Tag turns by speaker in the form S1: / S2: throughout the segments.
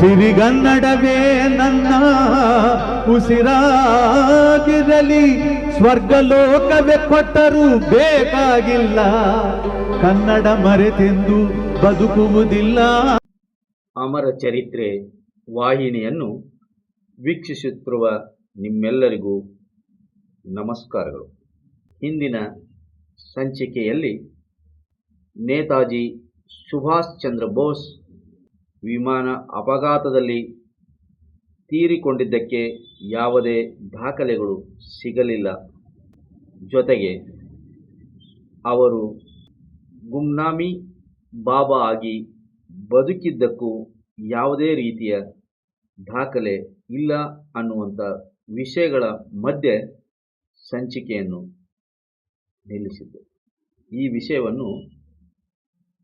S1: ಸಿರಿಗನ್ನಡವೇ ನನ್ನ ಉಸಿರಾಗಿರಲಿ, ಸ್ವರ್ಗಲೋಕವೇ ಕೊಟ್ಟರೂ ಬೇಕಾಗಿಲ್ಲ. ಕನ್ನಡ ಮರೆತೆಂದು ಬದುಕುವುದಿಲ್ಲ.
S2: ಅಮರ ಚರಿತ್ರೆ ವಾಹಿನಿಯನ್ನು ವೀಕ್ಷಿಸುತ್ತಿರುವ ನಿಮ್ಮೆಲ್ಲರಿಗೂ ನಮಸ್ಕಾರಗಳು. ಹಿಂದಿನ ಸಂಚಿಕೆಯಲ್ಲಿ ನೇತಾಜಿ ಸುಭಾಷ್ ಚಂದ್ರ ಬೋಸ್ ವಿಮಾನ ಅಪಘಾತದಲ್ಲಿ ತೀರಿಕೊಂಡಿದ್ದಕ್ಕೆ ಯಾವುದೇ ದಾಖಲೆಗಳು ಸಿಗಲಿಲ್ಲ. ಜೊತೆಗೆ ಅವರು ಗುಮ್ನಾಮಿ ಬಾಬಾ ಆಗಿ ಬದುಕಿದ್ದಕ್ಕೂ ಯಾವುದೇ ರೀತಿಯ ದಾಖಲೆ ಇಲ್ಲ ಅನ್ನುವಂಥ ವಿಷಯಗಳ ಮಧ್ಯೆ ಸಂಚಿಕೆಯನ್ನು ನಿಲ್ಲಿಸಿದ್ದು. ಈ ವಿಷಯವನ್ನು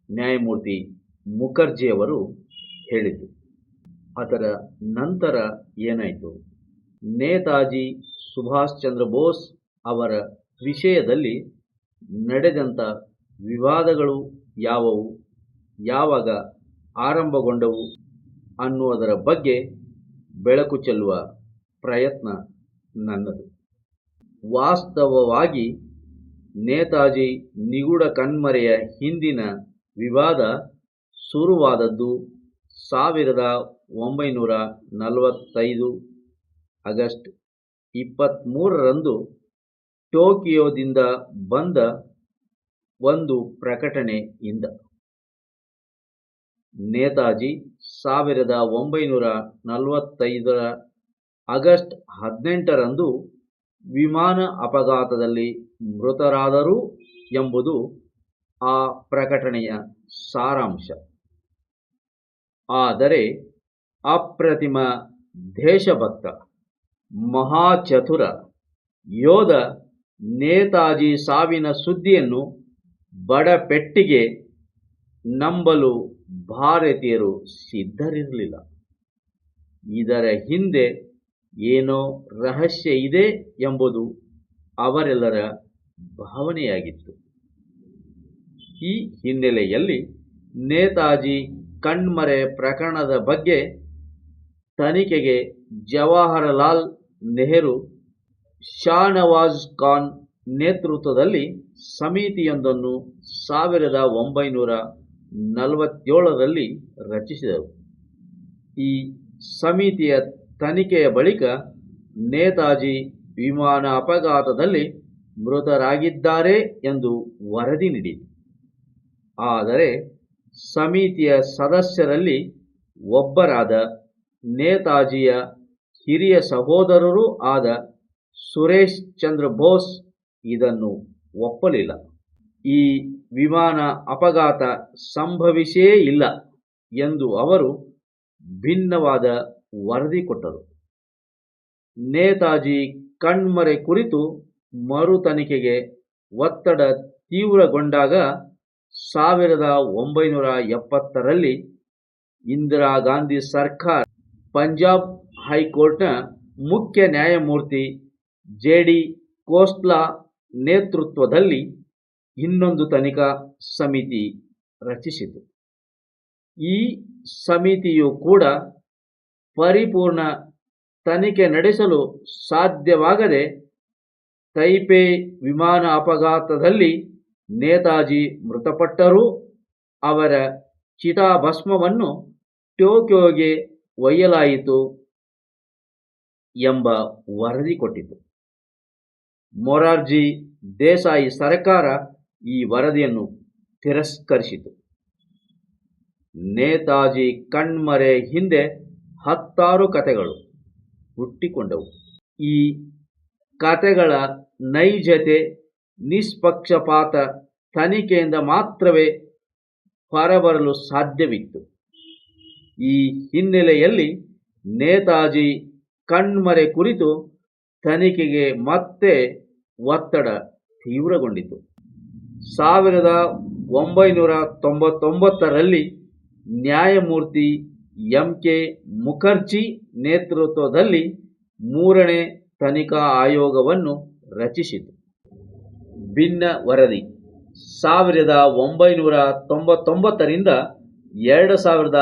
S2: ನ್ಯಾಯಮೂರ್ತಿ ಮುಖರ್ಜಿಯವರು ಹೇಳಿದ್ದು. ಅದರ ನಂತರ ಏನಾಯಿತು? ನೇತಾಜಿ ಸುಭಾಷ್ ಚಂದ್ರ ಬೋಸ್ ಅವರ ವಿಷಯದಲ್ಲಿ ನಡೆದಂಥ ವಿವಾದಗಳು ಯಾವುವು? ಯಾವಾಗ ಆರಂಭಗೊಂಡವು? ಅನ್ನುವುದರ ಬಗ್ಗೆ ಬೆಳಕು ಚೆಲ್ಲುವ ಪ್ರಯತ್ನ ನನ್ನದು. ವಾಸ್ತವವಾಗಿ ನೇತಾಜಿ ನಿಗೂಢ ಕಣ್ಮರೆಯ ಹಿಂದಿನ ವಿವಾದ ಶುರುವಾದದ್ದು ಸಾವಿರದ ಒಂಬೈನೂರ ನಲವತ್ತೈದು ಆಗಸ್ಟ್ ಇಪ್ಪತ್ತ್ಮೂರರಂದು ಟೋಕಿಯೋದಿಂದ ಬಂದ ಒಂದು ಪ್ರಕಟಣೆಯಿಂದ. ನೇತಾಜಿ ಸಾವಿರದ ಒಂಬೈನೂರ ನಲವತ್ತೈದರ ಆಗಸ್ಟ್ ಹದಿನೆಂಟರಂದು ವಿಮಾನ ಅಪಘಾತದಲ್ಲಿ ಮೃತರಾದರು ಎಂಬುದು ಆ ಪ್ರಕಟಣೆಯ ಸಾರಾಂಶ. ಆದರೆ ಅಪ್ರತಿಮ ದೇಶಭಕ್ತ ಮಹಾಚತುರ ಯೋಧ ನೇತಾಜಿ ಸಾವಿನ ಸುದ್ದಿಯನ್ನು ಬಡಪೆಟ್ಟಿಗೆ ನಂಬಲು ಭಾರತೀಯರು ಸಿದ್ಧರಿರಲಿಲ್ಲ. ಇದರ ಹಿಂದೆ ಏನೋ ರಹಸ್ಯ ಇದೆ ಎಂಬುದು ಅವರೆಲ್ಲರ ಭಾವನೆಯಾಗಿತ್ತು. ಈ ಹಿನ್ನೆಲೆಯಲ್ಲಿ ನೇತಾಜಿ ಕಣ್ಮರೆ ಪ್ರಕರಣದ ಬಗ್ಗೆ ತನಿಖೆಗೆ ಜವಾಹರಲಾಲ್ ನೆಹರು ಶಾನವಾಜ್ ಖಾನ್ ನೇತೃತ್ವದಲ್ಲಿ ಸಮಿತಿಯೊಂದನ್ನು ಸಾವಿರದ ಒಂಬೈನೂರ ನಲವತ್ತೇಳರಲ್ಲಿ ರಚಿಸಿದರು. ಈ ಸಮಿತಿಯ ತನಿಖೆಯ ಬಳಿಕ ನೇತಾಜಿ ವಿಮಾನ ಅಪಘಾತದಲ್ಲಿ ಮೃತರಾಗಿದ್ದಾರೆ ಎಂದು ವರದಿ ನೀಡಿತು ಆದರೆ ಸಮಿತಿಯ ಸದಸ್ಯರಲ್ಲಿ ಒಬ್ಬರಾದ ನೇತಾಜಿಯ ಹಿರಿಯ ಸಹೋದರರೂ ಆದ ಸುರೇಶ್ ಚಂದ್ರ ಬೋಸ್ ಇದನ್ನು ಒಪ್ಪಲಿಲ್ಲ. ಈ ವಿಮಾನ ಅಪಘಾತ ಸಂಭವಿಸೇ ಇಲ್ಲ ಎಂದು ಅವರು ಭಿನ್ನವಾದ ವರದಿ ಕೊಟ್ಟರು. ನೇತಾಜಿ ಕಣ್ಮರೆ ಕುರಿತು ಮರು ಒತ್ತಡ ತೀವ್ರಗೊಂಡಾಗ ಸಾವಿರದ ಒಂಬೈನೂರ ಎಪ್ಪತ್ತರಲ್ಲಿ ಇಂದಿರಾ ಗಾಂಧಿ ಸರ್ಕಾರ ಪಂಜಾಬ್ ಹೈಕೋರ್ಟ್ನ ಮುಖ್ಯ ನ್ಯಾಯಮೂರ್ತಿ ಜೆ ಡಿ ಕೋಸ್ಲಾ ನೇತೃತ್ವದಲ್ಲಿ ಇನ್ನೊಂದು ತನಿಖಾ ಸಮಿತಿ ರಚಿಸಿತು. ಈ ಸಮಿತಿಯು ಕೂಡ ಪರಿಪೂರ್ಣ ತನಿಖೆ ನಡೆಸಲು ಸಾಧ್ಯವಾಗದೆ ತೈಪೆ ವಿಮಾನ ಅಪಘಾತದಲ್ಲಿ ನೇತಾಜಿ ಮೃತಪಟ್ಟರೂ ಅವರ ಚಿತಾಭಸ್ಮವನ್ನು ಟೋಕಿಯೋಗೆ ಒಯ್ಯಲಾಯಿತು ಎಂಬ ವರದಿ ಕೊಟ್ಟಿತು. ಮೊರಾರ್ಜಿ ದೇಸಾಯಿ ಸರ್ಕಾರ ಈ ವರದಿಯನ್ನು ತಿರಸ್ಕರಿಸಿತು. ನೇತಾಜಿ ಕಣ್ಮರೆ ಹಿಂದೆ ಹತ್ತಾರು ಕಥೆಗಳು ಹುಟ್ಟಿಕೊಂಡವು. ಈ ಕಥೆಗಳ ನೈಜತೆ ನಿಷ್ಪಕ್ಷಪಾತ ತನಿಖೆಯಿಂದ ಮಾತ್ರವೇ ಹೊರಬರಲು ಸಾಧ್ಯವಿತ್ತು. ಈ ಹಿನ್ನೆಲೆಯಲ್ಲಿ ನೇತಾಜಿ ಕಣ್ಮರೆ ಕುರಿತು ತನಿಖೆಗೆ ಮತ್ತೆ ಒತ್ತಡ ತೀವ್ರಗೊಂಡಿತು. ಸಾವಿರದ ಒಂಬೈನೂರ ತೊಂಬತ್ತೊಂಬತ್ತರಲ್ಲಿ ನ್ಯಾಯಮೂರ್ತಿ ಎಂ ಕೆ ಮುಖರ್ಜಿ ನೇತೃತ್ವದಲ್ಲಿ ಮೂರನೇ ತನಿಖಾ ಆಯೋಗವನ್ನು ರಚಿಸಿತು. ಭಿನ್ನ ವರದಿ. ಸಾವಿರದ ಒಂಬೈನೂರ ತೊಂಬತ್ತೊಂಬತ್ತರಿಂದ ಎರಡು ಸಾವಿರದ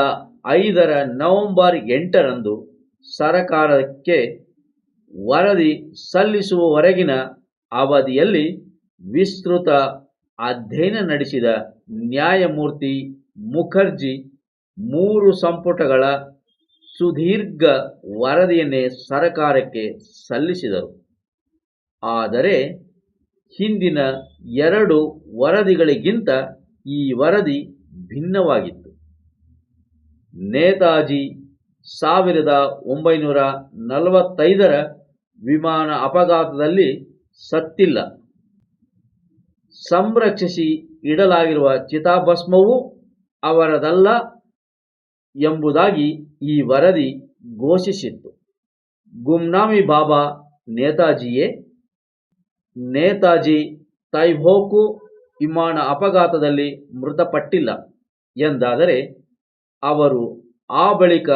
S2: ಐದರ ನವೆಂಬರ್ ಎಂಟರಂದು ಸರಕಾರಕ್ಕೆ ವರದಿ ಸಲ್ಲಿಸುವವರೆಗಿನ ಅವಧಿಯಲ್ಲಿ ವಿಸ್ತೃತ ಅಧ್ಯಯನ ನಡೆಸಿದ ನ್ಯಾಯಮೂರ್ತಿ ಮುಖರ್ಜಿ ಮೂರು ಸಂಪುಟಗಳ ಸುದೀರ್ಘ ವರದಿಯನ್ನೇ ಸರಕಾರಕ್ಕೆ ಸಲ್ಲಿಸಿದರು. ಆದರೆ ಹಿಂದಿನ ಎರಡು ವರದಿಗಳಿಗಿಂತ ಈ ವರದಿ ಭಿನ್ನವಾಗಿತ್ತು. ನೇತಾಜಿ ಸಾವಿರದ ಒಂಬೈನೂರ ನಲವತ್ತೈದರ ವಿಮಾನ ಅಪಘಾತದಲ್ಲಿ ಸತ್ತಿಲ್ಲ. ಸಂರಕ್ಷಿಸಿ ಇಡಲಾಗಿರುವ ಚಿತಾಭಸ್ಮವು ಅವರದಲ್ಲ ಎಂಬುದಾಗಿ ಈ ವರದಿ ಘೋಷಿಸಿತ್ತು. ಗುಮ್ನಾಮಿ ಬಾಬಾ ನೇತಾಜಿಯೇ ನೇತಾಜಿ ತೈಭೋಕು ವಿಮಾನ ಅಪಘಾತದಲ್ಲಿ ಮೃತಪಟ್ಟಿಲ್ಲ. ಎಂದಾದರೆ ಅವರು ಆ ಬಳಿಕ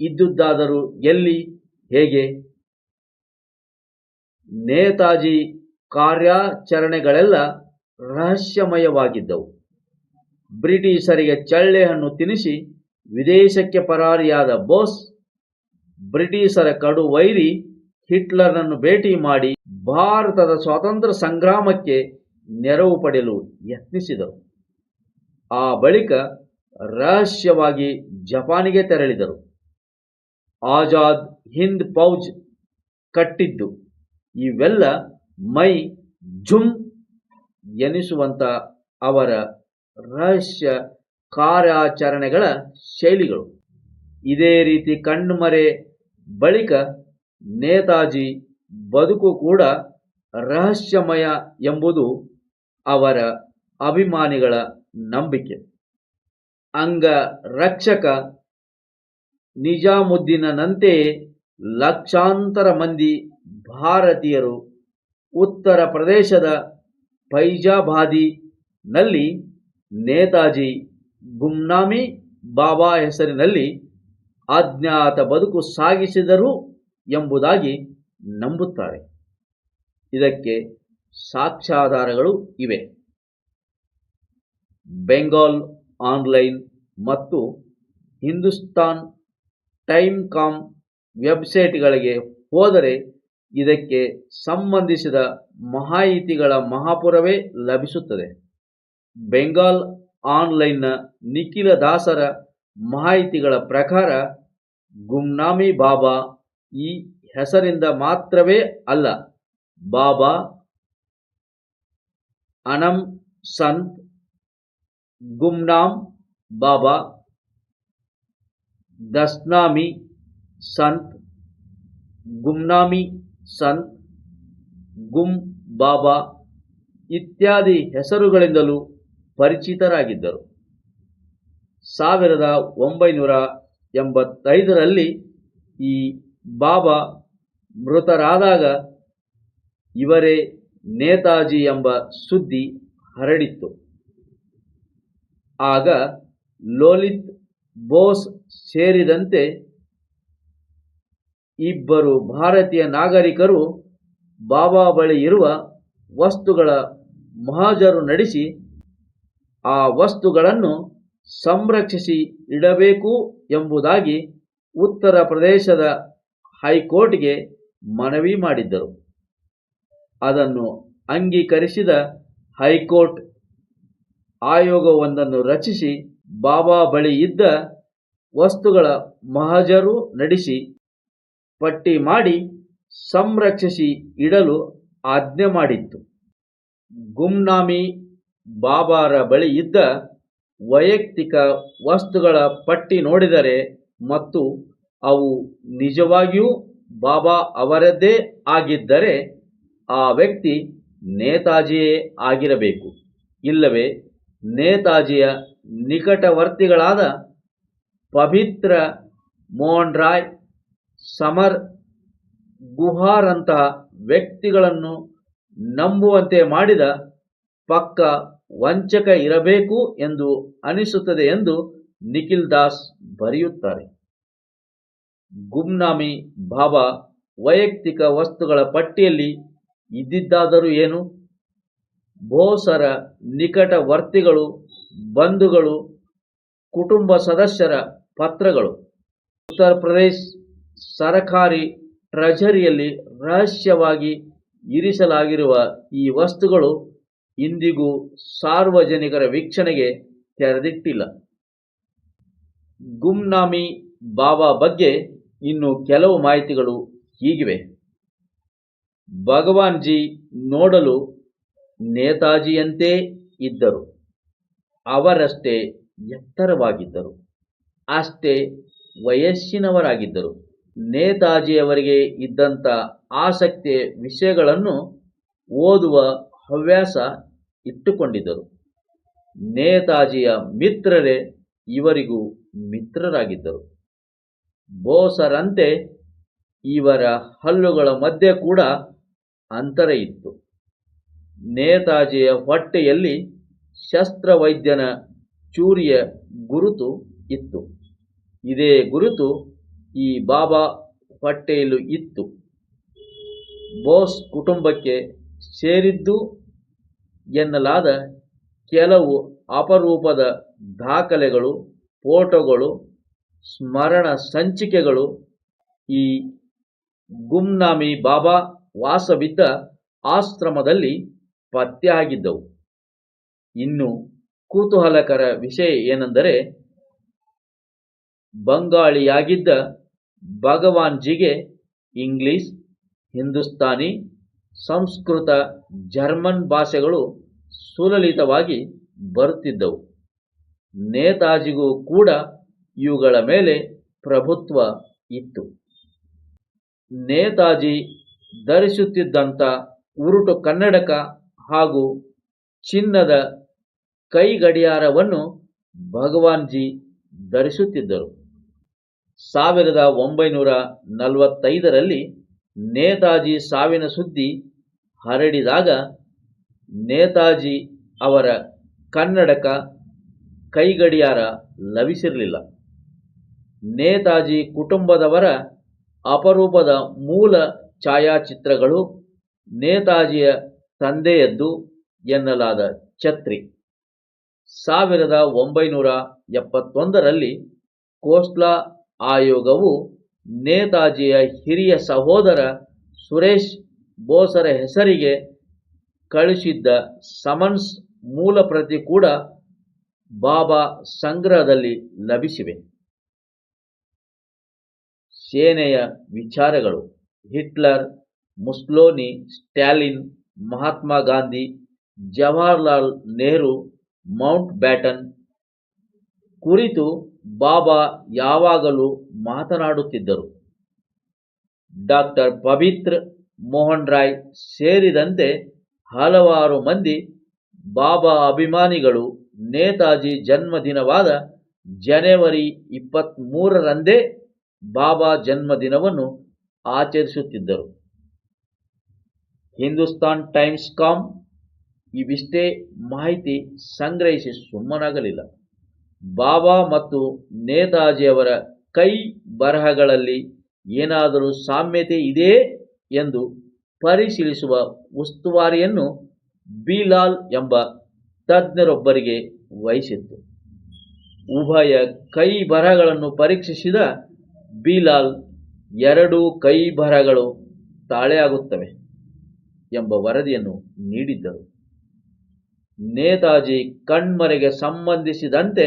S2: ಇದ್ದುದಾದರೂ ಎಲ್ಲಿ, ಹೇಗೆ? ನೇತಾಜಿ ಕಾರ್ಯಾಚರಣೆಗಳೆಲ್ಲ ರಹಸ್ಯಮಯವಾಗಿದ್ದವು. ಬ್ರಿಟಿಷರಿಗೆ ಚಳ್ಳೆಹಣ್ಣು ತಿನ್ನಿಸಿ ವಿದೇಶಕ್ಕೆ ಪರಾರಿಯಾದ ಬೋಸ್, ಬ್ರಿಟಿಷರ ಕಡು ವೈರಿ ಹಿಟ್ಲರ್ನನ್ನು ಭೇಟಿ ಮಾಡಿ ಭಾರತದ ಸ್ವಾತಂತ್ರ್ಯ ಸಂಗ್ರಾಮಕ್ಕೆ ನೆರವು ಪಡೆಯಲು ಯತ್ನಿಸಿದರು. ಆ ಬಳಿಕ ರಹಸ್ಯವಾಗಿ ಜಪಾನಿಗೆ ತೆರಳಿದರು. ಆಜಾದ್ ಹಿಂದ್ ಫೌಜ್ ಕಟ್ಟಿದ್ದು, ಇವೆಲ್ಲ ಮೈ ಜುಮ್ ಎನಿಸುವಂತ ಅವರ ರಹಸ್ಯ ಕಾರ್ಯಾಚರಣೆಗಳ ಶೈಲಿಗಳು. ಇದೇ ರೀತಿ ಕಣ್ಮರೆ ಬಳಿಕ ನೇತಾಜಿ ಬದುಕು ಕೂಡ ರಹಸ್ಯಮಯ ಎಂಬುದು ಅವರ ಅಭಿಮಾನಿಗಳ ನಂಬಿಕೆ. ಅಂಗ ರಕ್ಷಕ ನಿಜಾಮುದ್ದೀನಂತೆಯೇ ಲಕ್ಷಾಂತರ ಮಂದಿ ಭಾರತೀಯರು ಉತ್ತರ ಪ್ರದೇಶದ ಫೈಜಾಬಾದಿನಲ್ಲಿ ನೇತಾಜಿ ಗುಮ್ನಾಮಿ ಬಾಬಾ ಹೆಸರಿನಲ್ಲಿ ಅಜ್ಞಾತ ಬದುಕು ಸಾಗಿಸಿದರು ಎಂಬುದಾಗಿ ನಂಬುತ್ತಾರೆ. ಇದಕ್ಕೆ ಸಾಕ್ಷ್ಯಾಧಾರಗಳು ಇವೆ. ಬೆಂಗಾಲ್ ಆನ್ಲೈನ್ ಮತ್ತು ಹಿಂದೂಸ್ತಾನ್ ಟೈಮ್ ಕಾಮ್ ವೆಬ್ಸೈಟ್ಗಳಿಗೆ ಹೋದರೆ ಇದಕ್ಕೆ ಸಂಬಂಧಿಸಿದ ಮಾಹಿತಿಗಳ ಮಹಾಪುರವೇ ಲಭಿಸುತ್ತದೆ. ಬೆಂಗಾಲ್ ಆನ್ಲೈನ್ನ ನಿಖಿಲ ದಾಸರ ಮಾಹಿತಿಗಳ ಪ್ರಕಾರ ಗುಮ್ನಾಮಿ ಬಾಬಾ ಈ ಹೆಸರಿಂದ ಮಾತ್ರವೇ ಅಲ್ಲ. ಬಾಬಾ, ಅನಂ, ಸಂತ್, ಗುಮ್ನಾಮ್, ಬಾಬಾ, ದಸ್ನಾಮಿ, ಸಂತ್, ಗುಮ್ನಾಮಿ, ಸಂತ್, ಗುಮ್, ಬಾಬಾ ಇತ್ಯಾದಿ ಹೆಸರುಗಳಿಂದಲೂ ಪರಿಚಿತರಾಗಿದ್ದರು. ಸಾವಿರದ ಒಂಬೈನೂರ ಎಂಬತ್ತೈದರಲ್ಲಿ ಈ ಬಾಬಾ ಮೃತರಾದಾಗ ಇವರೇ ನೇತಾಜಿ ಎಂಬ ಸುದ್ದಿ ಹರಡಿತ್ತು. ಆಗ ಲೋಲಿತ್ ಬೋಸ್ ಸೇರಿದಂತೆ ಇಬ್ಬರು ಭಾರತೀಯ ನಾಗರಿಕರು ಬಾಬಾ ಬಳಿ ಇರುವ ವಸ್ತುಗಳ ಮಹಾಜರು ನಡೆಸಿ ಆ ವಸ್ತುಗಳನ್ನು ಸಂರಕ್ಷಿಸಿ ಇಡಬೇಕು ಎಂಬುದಾಗಿ ಉತ್ತರ ಪ್ರದೇಶದ ಹೈಕೋರ್ಟ್ಗೆ ಮನವಿ ಮಾಡಿದ್ದರು. ಅದನ್ನು ಅಂಗೀಕರಿಸಿದ ಹೈಕೋರ್ಟ್ ಆಯೋಗವೊಂದನ್ನು ರಚಿಸಿ ಬಾಬಾ ಬಳಿ ಇದ್ದ ವಸ್ತುಗಳ ಮಹಜರು ನಡೆಸಿ ಪಟ್ಟಿ ಮಾಡಿ ಸಂರಕ್ಷಿಸಿ ಇಡಲು ಆಜ್ಞೆ ಮಾಡಿತ್ತು. ಗುಮ್ನಾಮಿ ಬಾಬಾರ ಬಳಿ ಇದ್ದ ವೈಯಕ್ತಿಕ ವಸ್ತುಗಳ ಪಟ್ಟಿ ನೋಡಿದರೆ ಮತ್ತು ಅವು ನಿಜವಾಗಿಯೂ ಬಾಬಾ ಅವರದ್ದೇ ಆಗಿದ್ದರೆ ಆ ವ್ಯಕ್ತಿ ನೇತಾಜಿಯೇ ಆಗಿರಬೇಕು. ಇಲ್ಲವೇ, ನೇತಾಜಿಯ ನಿಕಟವರ್ತಿಗಳಾದ ಪವಿತ್ರ ಮೋಹನ್ ರಾಯ್, ಸಮರ್ ಗುಹಾರಂತಹ ವ್ಯಕ್ತಿಗಳನ್ನು ನಂಬುವಂತೆ ಮಾಡಿದ ಪಕ್ಕ ವಂಚಕ ಇರಬೇಕು ಎಂದು ಅನಿಸುತ್ತದೆ ಎಂದು ನಿಖಿಲ್ ದಾಸ್ ಬರೆಯುತ್ತಾರೆ. ಗುಮ್ನಾಮಿ ಭಾವ ವೈಯಕ್ತಿಕ ವಸ್ತುಗಳ ಪಟ್ಟಿಯಲ್ಲಿ ಇದ್ದಿದ್ದಾದರೂ ಏನು? ಬೋಸರ ನಿಕಟವರ್ತಿಗಳು ಬಂಧುಗಳು, ಕುಟುಂಬ ಸದಸ್ಯರ ಪತ್ರಗಳು. ಉತ್ತರ ಪ್ರದೇಶ್ ಸರಕಾರಿ ಟ್ರೆಜರಿಯಲ್ಲಿ ರಹಸ್ಯವಾಗಿ ಇರಿಸಲಾಗಿರುವ ಈ ವಸ್ತುಗಳು ಇಂದಿಗೂ ಸಾರ್ವಜನಿಕರ ವೀಕ್ಷಣೆಗೆ ತೆರೆದಿಟ್ಟಿಲ್ಲ. ಗುಮ್ನಾಮಿ ಬಾಬಾ ಬಗ್ಗೆ ಇನ್ನು ಕೆಲವು ಮಾಹಿತಿಗಳು ಹೀಗಿವೆ. ಭಗವಾನ್ ಜಿ ನೋಡಲು ನೇತಾಜಿಯಂತೆ ಇದ್ದರು. ಅವರಷ್ಟೇ ಎತ್ತರವಾಗಿದ್ದರು. ಅಷ್ಟೇ ವಯಸ್ಸಿನವರಾಗಿದ್ದರು. ನೇತಾಜಿಯವರಿಗೆ ಇದ್ದಂಥ ಆಸಕ್ತಿಯ ವಿಷಯಗಳನ್ನು ಓದುವ ಹವ್ಯಾಸ ಇಟ್ಟುಕೊಂಡಿದ್ದರು. ನೇತಾಜಿಯ ಮಿತ್ರರೇ ಇವರಿಗೂ ಮಿತ್ರರಾಗಿದ್ದರು. ಬೋಸರಂತೆ ಇವರ ಹಲ್ಲುಗಳ ಮಧ್ಯೆ ಕೂಡ ಅಂತರ ಇತ್ತು. ನೇತಾಜಿಯ ಹೊಟ್ಟೆಯಲ್ಲಿ ಶಸ್ತ್ರವೈದ್ಯನ ಚೂರಿಯ ಗುರುತು ಇತ್ತು. ಇದೇ ಗುರುತು ಈ ಬಾಬಾ ಹೊಟ್ಟೆಯಲ್ಲೂ ಇತ್ತು. ಬೋಸ್ ಕುಟುಂಬಕ್ಕೆ ಸೇರಿದ್ದು ಎನ್ನಲಾದ ಕೆಲವು ಅಪರೂಪದ ದಾಖಲೆಗಳು, ಫೋಟೋಗಳು ಸ್ಮರಣ ಸಂಚಿಕೆಗಳು ಈ ಗುಮ್ನಾಮಿ ಬಾಬಾ ವಾಸವಿದ್ದ ಆಶ್ರಮದಲ್ಲಿ ಪತ್ತೆಯಾಗಿದ್ದವು. ಇನ್ನು ಕುತೂಹಲಕರ ವಿಷಯ ಏನೆಂದರೆ, ಬಂಗಾಳಿಯಾಗಿದ್ದ ಭಗವಾನ್ಜಿಗೆ ಇಂಗ್ಲಿಷ್, ಹಿಂದೂಸ್ತಾನಿ, ಸಂಸ್ಕೃತ, ಜರ್ಮನ್ ಭಾಷೆಗಳು ಸುಲಲಿತವಾಗಿ ಬರುತ್ತಿದ್ದವು. ನೇತಾಜಿಗೂ ಕೂಡ ಇವುಗಳ ಮೇಲೆ ಪ್ರಭುತ್ವ ಇತ್ತು. ನೇತಾಜಿ ಧರಿಸುತ್ತಿದ್ದಂಥ ಉರುಟು ಕನ್ನಡಕ ಹಾಗೂ ಚಿನ್ನದ ಕೈಗಡಿಯಾರವನ್ನು ಭಗವಾನ್ಜಿ ಧರಿಸುತ್ತಿದ್ದರು. ಸಾವಿರದ ಒಂಬೈನೂರ ನಲವತ್ತೈದರಲ್ಲಿ ನೇತಾಜಿ ಸಾವಿನ ಸುದ್ದಿ ಹರಡಿದಾಗ ನೇತಾಜಿ ಅವರ ಕನ್ನಡಕ ಕೈಗಡಿಯಾರ ಲಭಿಸಿರಲಿಲ್ಲ. ನೇತಾಜಿ ಕುಟುಂಬದವರ ಅಪರೂಪದ ಮೂಲ ಛಾಯಾಚಿತ್ರಗಳು ನೇತಾಜಿಯ ತಂದೆಯದ್ದು ಎನ್ನಲಾದ ಛತ್ರಿ. ಸಾವಿರದ ಒಂಬೈನೂರ ಎಪ್ಪತ್ತೊಂದರಲ್ಲಿ ಕೋಸ್ಲಾ ಆಯೋಗವು ನೇತಾಜಿಯ ಹಿರಿಯ ಸಹೋದರ ಸುರೇಶ್ ಬೋಸರ ಹೆಸರಿಗೆ ಕಳಿಸಿದ್ದ ಸಮನ್ಸ್ ಮೂಲ ಪ್ರತಿ ಕೂಡ ಬಾಬಾ ಸಂಗ್ರಹದಲ್ಲಿ ಲಭಿಸಿವೆ. ಸೇನೆಯ ವಿಚಾರಗಳು. Hitler, Mussolini, Stalin, Mahatma Gandhi, Jawaharlal Nehru, Mountbatten ಕುರಿತು ಬಾಬಾ ಯಾವಾಗಲೂ ಮಾತನಾಡುತ್ತಿದ್ದರು. ಡಾಕ್ಟರ್ ಪವಿತ್ರ ಮೋಹನ್ ರಾಯ್ ಸೇರಿದಂತೆ ಹಲವಾರು ಮಂದಿ ಬಾಬಾ ಅಭಿಮಾನಿಗಳು ನೇತಾಜಿ ಜನ್ಮದಿನವಾದ ಜನವರಿ ಇಪ್ಪತ್ತ್ಮೂರರಂದೇ ಬಾಬಾ ಜನ್ಮದಿನವನ್ನು ಆಚರಿಸುತ್ತಿದ್ದರು. ಹಿಂದೂಸ್ತಾನ್ ಟೈಮ್ಸ್ ಕಾಮ್ ಇವಿಷ್ಟೇ ಮಾಹಿತಿ ಸಂಗ್ರಹಿಸಿ ಸುಮ್ಮನಾಗಲಿಲ್ಲ. ಬಾಬಾ ಮತ್ತು ನೇತಾಜಿಯವರ ಕೈ ಬರಹಗಳಲ್ಲಿ ಏನಾದರೂ ಸಾಮ್ಯತೆ ಇದೆಯೇ ಎಂದು ಪರಿಶೀಲಿಸುವ ಉಸ್ತುವಾರಿಯನ್ನು ಬಿಲಾಲ್ ಎಂಬ ತಜ್ಞರೊಬ್ಬರಿಗೆ ವಹಿಸಿತ್ತು. ಉಭಯ ಕೈ ಬರಹಗಳನ್ನು ಪರೀಕ್ಷಿಸಿದ ಬಿಲಾಲ್ ಎರಡೂ ಕೈ ಬರಹಗಳು ತಾಳೆಯಾಗುತ್ತವೆ ಎಂಬ ವರದಿಯನ್ನು ನೀಡಿದ್ದರು. ನೇತಾಜಿ ಕಣ್ಮರೆಗೆ ಸಂಬಂಧಿಸಿದಂತೆ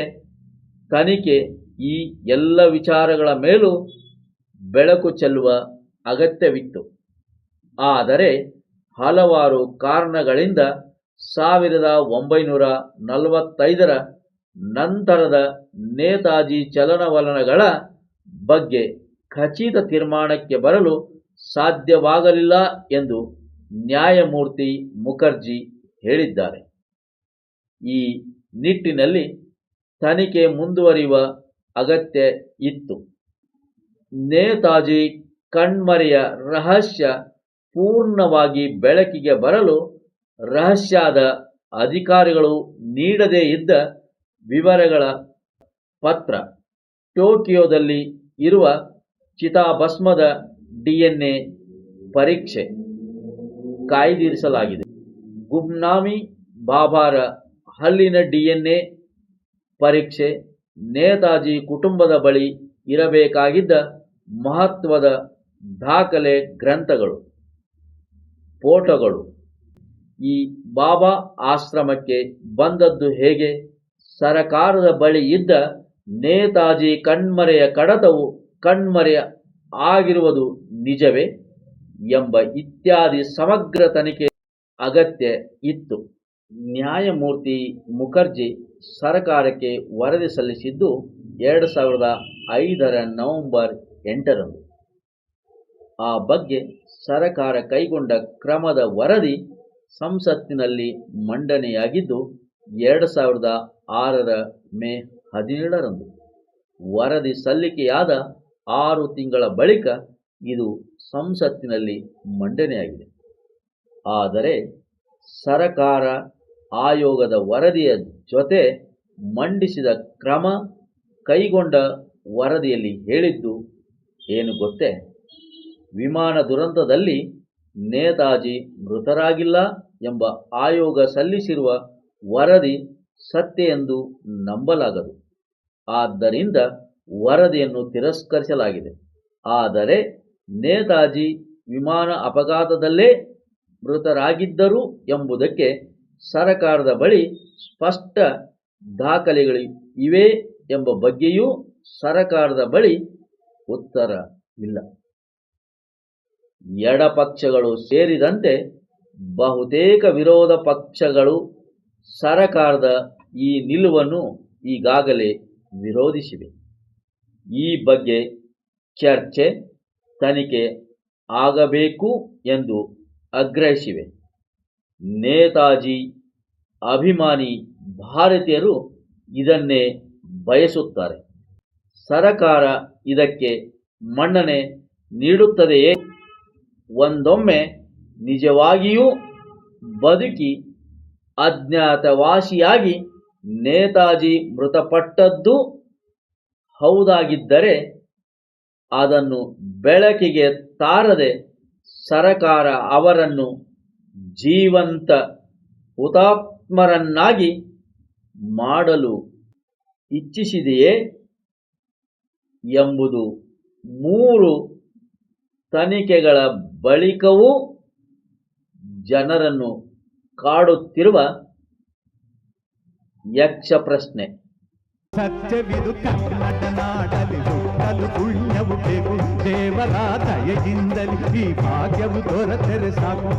S2: ತನಿಖೆ ಈ ಎಲ್ಲ ವಿಚಾರಗಳ ಮೇಲೂ ಬೆಳಕು ಚೆಲ್ಲುವ ಅಗತ್ಯವಿತ್ತು. ಆದರೆ ಹಲವಾರು ಕಾರಣಗಳಿಂದ ಸಾವಿರದ ಒಂಬೈನೂರ ನಲವತ್ತೈದರ ನಂತರದ ನೇತಾಜಿ ಚಲನವಲನಗಳ ಬಗ್ಗೆ ಖಚಿತ ತೀರ್ಮಾನಕ್ಕೆ ಬರಲು ಸಾಧ್ಯವಾಗಲಿಲ್ಲ ಎಂದು ನ್ಯಾಯಮೂರ್ತಿ ಮುಖರ್ಜಿ ಹೇಳಿದ್ದಾರೆ. ಈ ನಿಟ್ಟಿನಲ್ಲಿ ತನಿಖೆ ಮುಂದುವರಿಯುವ ಅಗತ್ಯ ಇತ್ತು. ನೇತಾಜಿ ಕಣ್ಮರೆಯ ರಹಸ್ಯ ಪೂರ್ಣವಾಗಿ ಬೆಳಕಿಗೆ ಬರಲು ರಹಸ್ಯದ ಅಧಿಕಾರಿಗಳು ನೀಡದೇ ಇದ್ದ ವಿವರಗಳ ಪತ್ರ. ಟೋಕಿಯೋದಲ್ಲಿ ಇರುವ ಚಿತಾಭಸ್ಮದ ಡಿಎನ್ಎ ಪರೀಕ್ಷೆ ಕಾಯ್ದಿರಿಸಲಾಗಿದೆ. ಗುಮ್ನಾಮಿ ಬಾಬಾರ ಹಲ್ಲಿನ ಡಿಎನ್ಎ ಪರೀಕ್ಷೆ ನೇತಾಜಿ ಕುಟುಂಬದ ಬಳಿ ಇರಬೇಕಾಗಿದ್ದ ಮಹತ್ವದ ದಾಖಲೆ ಗ್ರಂಥಗಳು, ಫೋಟೋಗಳು. ಈ ಬಾಬಾ ಆಶ್ರಮಕ್ಕೆ ಬಂದದ್ದು ಹೇಗೆ? ಸರಕಾರದ ಬಳಿ ಇದ್ದ ನೇತಾಜಿ ಕಣ್ಮರೆಯ ಕಡತವು ಕಣ್ಮರೆಯ ಆಗಿರುವುದು ನಿಜವೇ ಎಂಬ ಇತ್ಯಾದಿ ಸಮಗ್ರ ತನಿಖೆ ಅಗತ್ಯ ಇತ್ತು. ನ್ಯಾಯಮೂರ್ತಿ ಮುಖರ್ಜಿ ಸರಕಾರಕ್ಕೆ ವರದಿ ಸಲ್ಲಿಸಿದ್ದು ಎರಡು ಸಾವಿರದ ಐದರ ನವೆಂಬರ್ ಎಂಟರಂದು. ಆ ಬಗ್ಗೆ ಸರಕಾರ ಕೈಗೊಂಡ ಕ್ರಮದ ವರದಿ ಸಂಸತ್ತಿನಲ್ಲಿ ಮಂಡನೆಯಾಗಿದ್ದು ಎರಡು ಸಾವಿರದ ಆರರ ಮೇ ಹದಿನೇಳರಂದು ವರದಿ ಸಲ್ಲಿಕೆಯಾದ ಆರು ತಿಂಗಳ ಬಳಿಕ ಇದು ಸಂಸತ್ತಿನಲ್ಲಿ ಮಂಡನೆಯಾಗಿದೆ. ಆದರೆ ಸರಕಾರ ಆಯೋಗದ ವರದಿಯ ಜೊತೆ ಮಂಡಿಸಿದ ಕ್ರಮ ಕೈಗೊಂಡ ವರದಿಯಲ್ಲಿ ಹೇಳಿದ್ದು ಏನು ಗೊತ್ತೇ? ವಿಮಾನ ದುರಂತದಲ್ಲಿ ನೇತಾಜಿ ಮೃತರಾಗಿಲ್ಲ ಎಂಬ ಆಯೋಗ ಸಲ್ಲಿಸಿರುವ ವರದಿ ಸತ್ಯ ಎಂದು ನಂಬಲಾಗದು. ಆದ್ದರಿಂದ ವರದಿಯನ್ನು ತಿರಸ್ಕರಿಸಲಾಗಿದೆ. ಆದರೆ ನೇತಾಜಿ ವಿಮಾನ ಅಪಘಾತದಲ್ಲೇ ಮೃತರಾಗಿದ್ದರು ಎಂಬುದಕ್ಕೆ ಸರಕಾರದ ಬಳಿ ಸ್ಪಷ್ಟ ದಾಖಲೆಗಳು ಇವೆ ಎಂಬ ಬಗ್ಗೆಯೂ ಸರಕಾರದ ಬಳಿ ಉತ್ತರ ಇಲ್ಲ. ಎಡಪಕ್ಷಗಳು ಸೇರಿದಂತೆ ಬಹುತೇಕ ವಿರೋಧ ಪಕ್ಷಗಳು ಸರಕಾರದ ಈ ನಿಲುವನ್ನು ಈಗಾಗಲೇ ವಿರೋಧಿಸಿವೆ ಈ ಬಗ್ಗೆ ಚರ್ಚೆ ತನಿಖೆ ಆಗಬೇಕು ಎಂದು ಆಗ್ರಹಿಸಿವೆ. ನೇತಾಜಿ ಅಭಿಮಾನಿ ಭಾರತೀಯರು ಇದನ್ನೇ ಬಯಸುತ್ತಾರೆ. ಸರಕಾರ ಇದಕ್ಕೆ ಮನ್ನಣೆ ನೀಡುತ್ತದೆಯೇ? ಒಂದೊಮ್ಮೆ ನಿಜವಾಗಿಯೂ ಬದುಕಿ ಅಜ್ಞಾತವಾಸಿಯಾಗಿ ನೇತಾಜಿ ಮೃತಪಟ್ಟದ್ದು ಹೌದಾಗಿದ್ದರೆ ಅದನ್ನು ಬೆಳಕಿಗೆ ತಾರದೆ ಸರಕಾರ ಅವರನ್ನು ಜೀವಂತ ಹುತಾತ್ಮರನ್ನಾಗಿ ಮಾಡಲು ಇಚ್ಛಿಸಿದೆಯೇ ಎಂಬುದು ಮೂರು ತನಿಖೆಗಳ ಬಳಿಕವೂ ಜನರನ್ನು ಕಾಡುತ್ತಿರುವ ಯಕ್ಷ ಪ್ರಶ್ನೆ
S1: ಸತ್ಯವಿದು ಕನ್ನಡ ನಾಡಲಿ ಹುಟ್ಟಲು ಪುಣ್ಯವು ಬೇಕು ದೇವರ ದಯೆಯಿಂದಲಿ ಈ ಭಾಗ್ಯವು ದೊರೆತರೆ ಸಾಕು